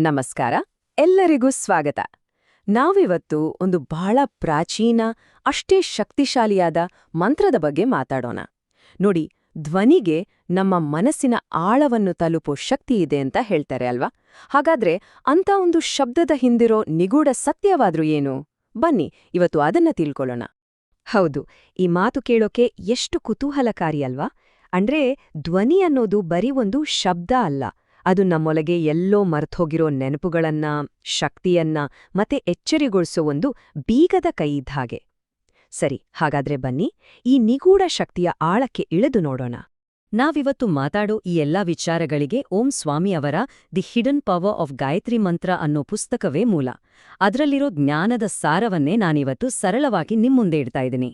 ನಮಸ್ಕಾರ. ಎಲ್ಲರಿಗೂ ಸ್ವಾಗತ. ನಾವಿವತ್ತು ಒಂದು ಬಹಳ ಪ್ರಾಚೀನ, ಅಷ್ಟೇ ಶಕ್ತಿಶಾಲಿಯಾದ ಮಂತ್ರದ ಬಗ್ಗೆ ಮಾತಾಡೋಣ. ನೋಡಿ, ಧ್ವನಿಗೆ ನಮ್ಮ ಮನಸ್ಸಿನ ಆಳವನ್ನು ತಲುಪೋ ಶಕ್ತಿ ಇದೆ ಅಂತ ಹೇಳ್ತಾರೆ ಅಲ್ವಾ? ಹಾಗಾದ್ರೆ ಅಂತ ಒಂದು ಶಬ್ದದ ಹಿಂದಿರೋ ನಿಗೂಢ ಸತ್ಯವಾದ್ರೂ ಏನು? ಬನ್ನಿ, ಇವತ್ತು ಅದನ್ನ ತಿಳ್ಕೊಳ್ಳೋಣ. ಹೌದು, ಈ ಮಾತು ಕೇಳೋಕೆ ಎಷ್ಟು ಕುತೂಹಲಕಾರಿ ಅಲ್ವಾ? ಅಂದ್ರೆ ಧ್ವನಿ ಅನ್ನೋದು ಬರೀ ಒಂದು ಶಬ್ದ ಅಲ್ಲ. ಅದು ನಮ್ಮೊಳಗೆ ಎಲ್ಲೋ ಮರ್ತೋಗಿರೋ ನೆನಪುಗಳನ್ನ, ಶಕ್ತಿಯನ್ನ ಮತ್ತೆ ಎಚ್ಚರಿಗೊಳಿಸೋ ಒಂದು ಬೀಗದ ಕೈ ಇದ್ದ ಹಾಗೆ. ಸರಿ, ಹಾಗಾದ್ರೆ ಬನ್ನಿ, ಈ ನಿಗೂಢ ಶಕ್ತಿಯ ಆಳಕ್ಕೆ ಇಳಿದು ನೋಡೋಣ. ನಾವಿವತ್ತು ಮಾತಾಡೋ ಈ ಎಲ್ಲಾ ವಿಚಾರಗಳಿಗೆ ಓಂ ಸ್ವಾಮಿ ಅವರ the hidden power of Gayatri mantra ಅನ್ನೋ ಪುಸ್ತಕವೇ ಮೂಲ. ಅದರಲ್ಲಿರೋ ಜ್ಞಾನದ ಸಾರವನ್ನೇ ನಾನಿವತ್ತು ಸರಳವಾಗಿ ನಿಮ್ಮುಂದೆ ಇಡ್ತಾ ಇದ್ದೀನಿ.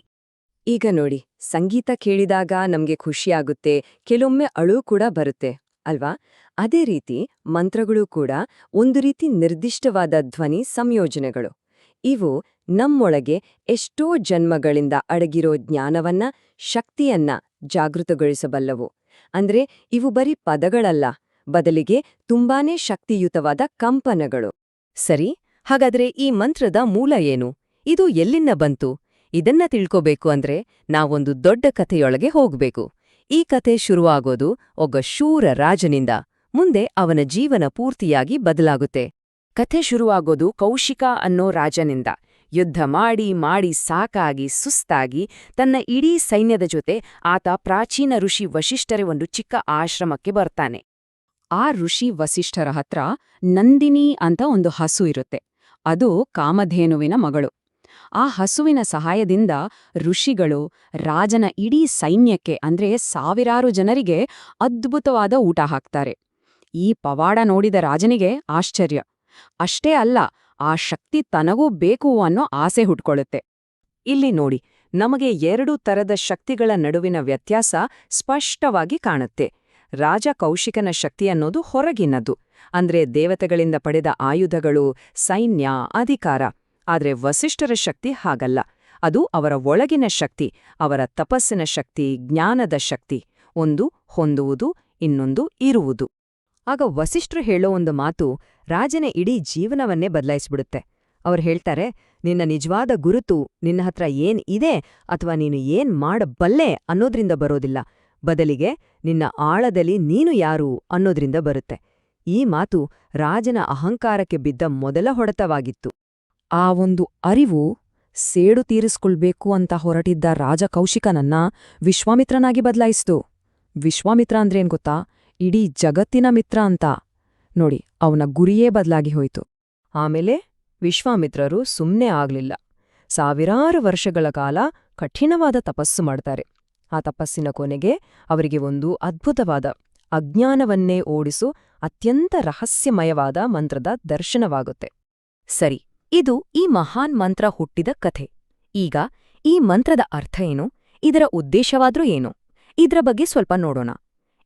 ಈಗ ನೋಡಿ, ಸಂಗೀತ ಕೇಳಿದಾಗ ನಮ್ಗೆ ಖುಷಿಯಾಗುತ್ತೆ, ಕೆಲವೊಮ್ಮೆ ಅಳು ಕೂಡ ಬರುತ್ತೆ, ಅಲ್ವಾ? ಅದೇ ರೀತಿ ಮಂತ್ರಗಳು ಕೂಡ ಒಂದು ರೀತಿ ನಿರ್ದಿಷ್ಟವಾದ ಧ್ವನಿ ಸಂಯೋಜನೆಗಳು. ಇವು ನಮ್ಮೊಳಗೆ ಎಷ್ಟೋ ಜನ್ಮಗಳಿಂದ ಅಡಗಿರೋ ಜ್ಞಾನವನ್ನ, ಶಕ್ತಿಯನ್ನ ಜಾಗೃತಗೊಳಿಸಬಲ್ಲವು. ಅಂದ್ರೆ ಇವು ಬರೀ ಪದಗಳಲ್ಲ, ಬದಲಿಗೆ ತುಂಬಾನೇ ಶಕ್ತಿಯುತವಾದ ಕಂಪನಗಳು. ಸರಿ, ಹಾಗಾದ್ರೆ ಈ ಮಂತ್ರದ ಮೂಲ ಏನು? ಇದು ಎಲ್ಲಿಂದ ಬಂತು? ಇದನ್ನ ತಿಳ್ಕೋಬೇಕು ಅಂದ್ರೆ ನಾವೊಂದು ದೊಡ್ಡ ಕಥೆಯೊಳಗೆ ಹೋಗ್ಬೇಕು. ಈ ಕಥೆ ಶುರುವಾಗೋದು ಒಬ್ಬ ಶೂರ ರಾಜನಿಂದ. ಮುಂದೆ ಅವನ ಜೀವನ ಪೂರ್ತಿಯಾಗಿ ಬದಲಾಗುತ್ತೆ. ಕಥೆ ಶುರುವಾಗೋದು ಕೌಶಿಕ ಅನ್ನೋ ರಾಜನಿಂದ. ಯುದ್ಧ ಮಾಡಿ ಮಾಡಿ, ಸಾಕಾಗಿ, ಸುಸ್ತಾಗಿ ತನ್ನ ಇಡೀ ಸೈನ್ಯದ ಜೊತೆ ಆತ ಪ್ರಾಚೀನ ಋಷಿ ವಶಿಷ್ಠರ ಒಂದು ಚಿಕ್ಕ ಆಶ್ರಮಕ್ಕೆ ಬರ್ತಾನೆ. ಆ ಋಷಿ ವಸಿಷ್ಠರ ಹತ್ರ ನಂದಿನಿ ಅಂತ ಒಂದು ಹಸು ಇರುತ್ತೆ. ಅದು ಕಾಮಧೇನುವಿನ ಮಗಳು. ಆ ಹಸುವಿನ ಸಹಾಯದಿಂದ ಋಷಿಗಳು ರಾಜನ ಇಡೀ ಸೈನ್ಯಕ್ಕೆ ಅಂದ್ರೆ ಸಾವಿರಾರು ಜನರಿಗೆ ಅದ್ಭುತವಾದ ಊಟ ಹಾಕ್ತಾರೆ. ಈ ಪವಾಡ ನೋಡಿದ ರಾಜನಿಗೆ ಆಶ್ಚರ್ಯ. ಅಷ್ಟೇ ಅಲ್ಲ, ಆ ಶಕ್ತಿ ತನಗೂ ಬೇಕು ಅನ್ನೋ ಆಸೆ ಹುಟ್ಕೊಳ್ಳುತ್ತೆ. ಇಲ್ಲಿ ನೋಡಿ, ನಮಗೆ ಎರಡು ತರದ ಶಕ್ತಿಗಳ ನಡುವಿನ ವ್ಯತ್ಯಾಸ ಸ್ಪಷ್ಟವಾಗಿ ಕಾಣುತ್ತೆ. ರಾಜ ಕೌಶಿಕನ ಶಕ್ತಿ ಅನ್ನೋದು ಹೊರಗಿನದು. ಅಂದ್ರೆ ದೇವತೆಗಳಿಂದ ಪಡೆದ ಆಯುಧಗಳು, ಸೈನ್ಯ, ಅಧಿಕಾರ. ಆದರೆ ವಸಿಷ್ಠರ ಶಕ್ತಿ ಹಾಗಲ್ಲ. ಅದು ಅವರ ಒಳಗಿನ ಶಕ್ತಿ, ಅವರ ತಪಸ್ಸಿನ ಶಕ್ತಿ, ಜ್ಞಾನದ ಶಕ್ತಿ. ಒಂದು ಹೊಂದುವುದು, ಇನ್ನೊಂದು ಇರುವುದು. ಆಗ ವಸಿಷ್ಠರು ಹೇಳೋ ಒಂದು ಮಾತು ರಾಜನ ಇಡೀ ಜೀವನವನ್ನೇ ಬದಲಾಯಿಸಿಬಿಡುತ್ತೆ. ಅವ್ರು ಹೇಳ್ತಾರೆ, ನಿನ್ನ ನಿಜವಾದ ಗುರುತು ನಿನ್ನ ಹತ್ರ ಏನ್ ಇದೆ ಅಥವಾ ನೀನು ಏನ್ ಮಾಡಬಲ್ಲೆ ಅನ್ನೋದ್ರಿಂದ ಬರೋದಿಲ್ಲ. ಬದಲಿಗೆ ನಿನ್ನ ಆಳದಲ್ಲಿ ನೀನು ಯಾರು ಅನ್ನೋದ್ರಿಂದ ಬರುತ್ತೆ. ಈ ಮಾತು ರಾಜನ ಅಹಂಕಾರಕ್ಕೆ ಬಿದ್ದ ಮೊದಲ ಹೊಡೆತವಾಗಿತ್ತು. ಆ ಒಂದು ಅರಿವು ಸೇಡು ತೀರಿಸ್ಕೊಳ್ಬೇಕು ಅಂತ ಹೊರಟಿದ್ದ ರಾಜ ಕೌಶಿಕನನ್ನ ವಿಶ್ವಾಮಿತ್ರನಾಗಿ ಬದಲಾಯಿಸ್ತು. ವಿಶ್ವಾಮಿತ್ರ ಅಂದ್ರೇನ್ ಗೊತ್ತಾ? ಇಡೀ ಜಗತ್ತಿನ ಮಿತ್ರ ಅಂತ. ನೋಡಿ, ಅವನ ಗುರಿಯೇ ಬದಲಾಗಿ ಹೋಯಿತು. ಆಮೇಲೆ ವಿಶ್ವಾಮಿತ್ರರು ಸುಮ್ಮನೆ ಆಗ್ಲಿಲ್ಲ. ಸಾವಿರಾರು ವರ್ಷಗಳ ಕಾಲ ಕಠಿಣವಾದ ತಪಸ್ಸು ಮಾಡ್ತಾರೆ. ಆ ತಪಸ್ಸಿನ ಕೊನೆಗೆ ಅವರಿಗೆ ಒಂದು ಅದ್ಭುತವಾದ ಅಜ್ಞಾನವನ್ನೇ ಓಡಿಸು ಅತ್ಯಂತ ರಹಸ್ಯಮಯವಾದ ಮಂತ್ರದ ದರ್ಶನವಾಗುತ್ತೆ. ಸರಿ, ಇದು ಈ ಮಹಾನ್ ಮಂತ್ರ ಹುಟ್ಟಿದ ಕಥೆ. ಈಗ ಈ ಮಂತ್ರದ ಅರ್ಥ ಏನು? ಇದರ ಉದ್ದೇಶವಾದ್ರೂ ಏನು? ಇದ್ರ ಬಗ್ಗೆ ಸ್ವಲ್ಪ ನೋಡೋಣ.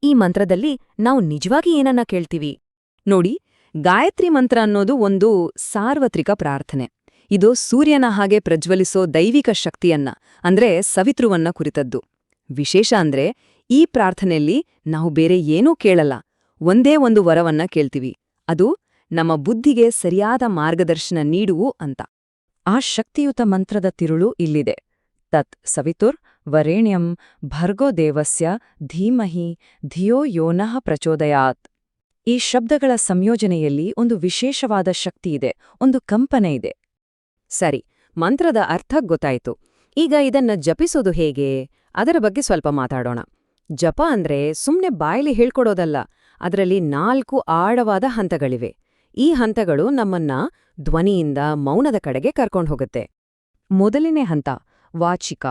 ಈ ಮಂತ್ರದಲ್ಲಿ ನಾವು ನಿಜವಾಗಿ ಏನನ್ನ ಕೇಳ್ತೀವಿ? ನೋಡಿ, ಗಾಯತ್ರಿ ಮಂತ್ರ ಅನ್ನೋದು ಒಂದು ಸಾರ್ವತ್ರಿಕ ಪ್ರಾರ್ಥನೆ. ಇದು ಸೂರ್ಯನ ಹಾಗೆ ಪ್ರಜ್ವಲಿಸೋ ದೈವಿಕ ಶಕ್ತಿಯನ್ನ, ಅಂದ್ರೆ ಸವಿತೃವನ್ನ ಕುರಿತದ್ದು. ವಿಶೇಷ ಅಂದ್ರೆ, ಈ ಪ್ರಾರ್ಥನೆಯಲ್ಲಿ ನಾವು ಬೇರೆ ಏನೂ ಕೇಳಲ್ಲ. ಒಂದೇ ಒಂದು ವರವನ್ನ ಕೇಳ್ತೀವಿ. ಅದು ನಮ್ಮ ಬುದ್ಧಿಗೆ ಸರಿಯಾದ ಮಾರ್ಗದರ್ಶನ ನೀಡುವು ಅಂತ. ಆ ಶಕ್ತಿಯುತ ಮಂತ್ರದ ತಿರುಳು ಇಲ್ಲಿದೆ. ತತ್ ಸವಿತುರ್ ವರೇಣ್ಯಂ ಭರ್ಗೋ ದೇವಸ್ಯ ಧೀಮಹಿ ಧಿಯೋ ಯೋನಃ ಪ್ರಚೋದಯಾತ್. ಈ ಶಬ್ದಗಳ ಸಂಯೋಜನೆಯಲ್ಲಿ ಒಂದು ವಿಶೇಷವಾದ ಶಕ್ತಿಯಿದೆ ಒಂದು ಕಂಪನೆ ಇದೆ. ಸರಿ, ಮಂತ್ರದ ಅರ್ಥ ಗೊತ್ತಾಯ್ತು. ಈಗ ಇದನ್ನ ಜಪಿಸೋದು ಹೇಗೆ? ಅದರ ಬಗ್ಗೆ ಸ್ವಲ್ಪ ಮಾತಾಡೋಣ. ಜಪ ಅಂದ್ರೆ ಸುಮ್ನೆ ಬಾಯಿಲಿ ಹೇಳ್ಕೊಡೋದಲ್ಲ, ಅದರಲ್ಲಿ ನಾಲ್ಕು ಆಳವಾದ ಹಂತಗಳಿವೆ. ಈ ಹಂತಗಳು ನಮ್ಮನ್ನ ಧ್ವನಿಯಿಂದ ಮೌನದ ಕಡೆಗೆ ಕರ್ಕೊಂಡು ಹೋಗುತ್ತೆ ಮೊದಲನೇ ಹಂತ, ವಾಚಿಕ.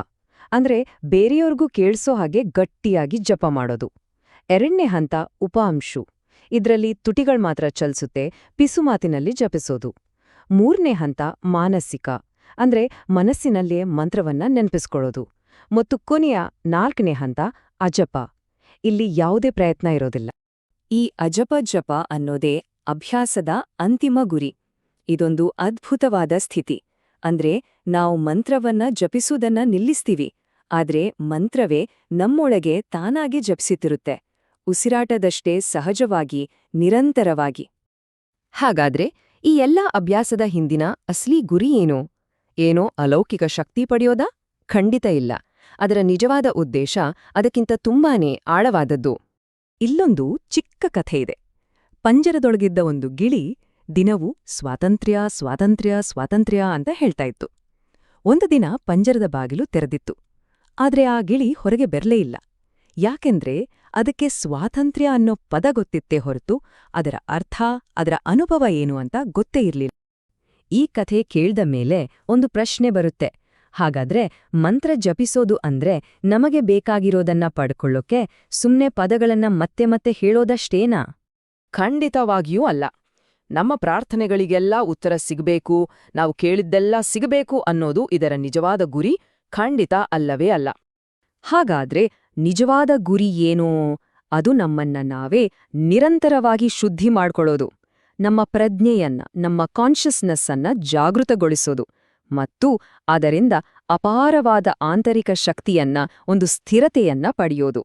ಅಂದ್ರೆ ಬೇರೆಯವ್ರಿಗೂ ಕೇಳಿಸೋ ಹಾಗೆ ಗಟ್ಟಿಯಾಗಿ ಜಪ ಮಾಡೋದು. ಎರಡನೇ ಹಂತ ಉಪಾಂಶು. ಇದರಲ್ಲಿ ತುಟಿಗಳು ಮಾತ್ರ ಚಲಿಸುತ್ತೆ ಪಿಸುಮಾತಿನಲ್ಲಿ ಜಪಿಸೋದು. ಮೂರನೇ ಹಂತ ಮಾನಸಿಕ. ಅಂದ್ರೆ ಮನಸ್ಸಿನಲ್ಲೇ ಮಂತ್ರವನ್ನ ನೆನಪಿಸ್ಕೊಳ್ಳೋದು. ಮತ್ತು ಕೊನೆಯ ನಾಲ್ಕನೇ ಹಂತ ಅಜಪ. ಇಲ್ಲಿ ಯಾವುದೇ ಪ್ರಯತ್ನ ಇರೋದಿಲ್ಲ. ಈ ಅಜಪ ಜಪ ಅನ್ನೋದೇ ಅಭ್ಯಾಸದ ಅಂತಿಮ ಗುರಿ. ಇದೊಂದು ಅದ್ಭುತವಾದ ಸ್ಥಿತಿ. ಅಂದ್ರೆ ನಾವು ಮಂತ್ರವನ್ನ ಜಪಿಸುವುದನ್ನ ನಿಲ್ಲಿಸ್ತೀವಿ. ಆದ್ರೆ ಮಂತ್ರವೇ ನಮ್ಮೊಳಗೆ ತಾನಾಗಿ ಜಪಿಸುತ್ತಿರುತ್ತೆ ಉಸಿರಾಟದಷ್ಟೇ ಸಹಜವಾಗಿ, ನಿರಂತರವಾಗಿ. ಹಾಗಾದ್ರೆ ಈ ಎಲ್ಲ ಅಭ್ಯಾಸದ ಹಿಂದಿನ ಅಸ್ಲಿ ಗುರಿ ಏನು? ಏನೋ ಅಲೌಕಿಕ ಶಕ್ತಿ ಪಡೆಯೋದಾ? ಖಂಡಿತ ಇಲ್ಲ. ಅದರ ನಿಜವಾದ ಉದ್ದೇಶ ಅದಕ್ಕಿಂತ ತುಂಬಾನೇ ಆಳವಾದದ್ದು. ಇಲ್ಲೊಂದು ಚಿಕ್ಕ ಕಥೆ ಇದೆ ಪಂಜರದೊಳಗಿದ್ದ ಒಂದು ಗಿಳಿ ದಿನವೂ ಸ್ವಾತಂತ್ರ್ಯ ಸ್ವಾತಂತ್ರ್ಯ ಸ್ವಾತಂತ್ರ್ಯ ಅಂತ ಹೇಳ್ತಾ ಇತ್ತು. ಒಂದು ದಿನ ಪಂಜರದ ಬಾಗಿಲು ತೆರೆದಿತ್ತು. ಆದ್ರೆ ಆ ಗಿಳಿ ಹೊರಗೆ ಬೆರ್ಲೇ ಇಲ್ಲ. ಯಾಕೆಂದ್ರೆ ಅದಕ್ಕೆ ಸ್ವಾತಂತ್ರ್ಯ ಅನ್ನೋ ಪದ ಗೊತ್ತಿತ್ತೇ ಹೊರತು ಅದರ ಅರ್ಥ, ಅದರ ಅನುಭವ ಏನು ಅಂತ ಗೊತ್ತೇ ಇರಲಿಲ್ಲ. ಈ ಕಥೆ ಕೇಳ್ದ ಮೇಲೆ ಒಂದು ಪ್ರಶ್ನೆ ಬರುತ್ತೆ. ಹಾಗಾದ್ರೆ ಮಂತ್ರ ಜಪಿಸೋದು ಅಂದ್ರೆ ನಮಗೆ ಬೇಕಾಗಿರೋದನ್ನ ಪಡ್ಕೊಳ್ಳೋಕೆ ಸುಮ್ನೆ ಪದಗಳನ್ನ ಮತ್ತೆ ಮತ್ತೆ ಹೇಳೋದಷ್ಟೇನಾ? ಖಂಡಿತವಾಗಿಯೂ ಅಲ್ಲ. ನಮ್ಮ ಪ್ರಾರ್ಥನೆಗಳಿಗೆಲ್ಲ ಉತ್ತರ ಸಿಗಬೇಕು, ನಾವು ಕೇಳಿದ್ದೆಲ್ಲ ಸಿಗಬೇಕು ಅನ್ನೋದು ಇದರ ನಿಜವಾದ ಗುರಿ ಖಂಡಿತ ಅಲ್ಲವೇ ಅಲ್ಲ. ಹಾಗಾದ್ರೆ ನಿಜವಾದ ಗುರಿ ಏನೋ? ಅದು ನಮ್ಮನ್ನ ನಾವೇ ನಿರಂತರವಾಗಿ ಶುದ್ಧಿ ಮಾಡ್ಕೊಳ್ಳೋದು, ನಮ್ಮ ಪ್ರಜ್ಞೆಯನ್ನ, ನಮ್ಮ ಕಾನ್ಷಿಯಸ್ನೆಸ್ಸನ್ನ ಜಾಗೃತಗೊಳಿಸೋದು ಮತ್ತು ಅದರಿಂದ ಅಪಾರವಾದ ಆಂತರಿಕ ಶಕ್ತಿಯನ್ನ, ಒಂದು ಸ್ಥಿರತೆಯನ್ನ ಪಡೆಯೋದು.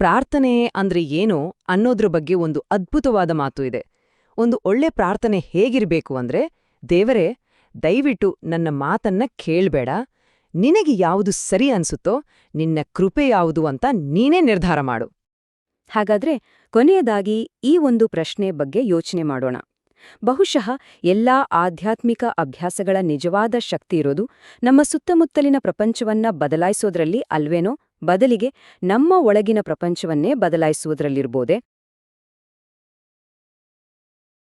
ಪ್ರಾರ್ಥನೆ ಅಂದ್ರೆ ಏನೋ ಅನ್ನೋದ್ರ ಬಗ್ಗೆ ಒಂದು ಅದ್ಭುತವಾದ ಮಾತು ಇದೆ. ಒಂದು ಒಳ್ಳೆ ಪ್ರಾರ್ಥನೆ ಹೇಗಿರಬೇಕು ಅಂದ್ರೆ, ದೇವರೇ, ದಯವಿಟ್ಟು ನನ್ನ ಮಾತನ್ನ ಕೇಳ್ಬೇಡ. ನಿನಗೆ ಯಾವುದು ಸರಿ ಅನ್ಸುತ್ತೋ, ನಿನ್ನ ಕೃಪೆ ಯಾವುದು ಅಂತ ನೀನೇ ನಿರ್ಧಾರ ಮಾಡು. ಹಾಗಾದ್ರೆ ಕೊನೆಯದಾಗಿ ಈ ಒಂದು ಪ್ರಶ್ನೆ ಬಗ್ಗೆ ಯೋಚನೆ ಮಾಡೋಣ. ಬಹುಶಃ ಎಲ್ಲಾ ಆಧ್ಯಾತ್ಮಿಕ ಅಭ್ಯಾಸಗಳ ನಿಜವಾದ ಶಕ್ತಿ ಇರೋದು ನಮ್ಮ ಸುತ್ತಮುತ್ತಲಿನ ಪ್ರಪಂಚವನ್ನ ಬದಲಾಯಿಸೋದ್ರಲ್ಲಿ ಅಲ್ವೇನೋ? ಬದಲಿಗೆ ನಮ್ಮ ಒಳಗಿನ ಪ್ರಪಂಚವನ್ನೇ ಬದಲಾಯಿಸುವುದರಲ್ಲಿರ್ಬೋದೆ?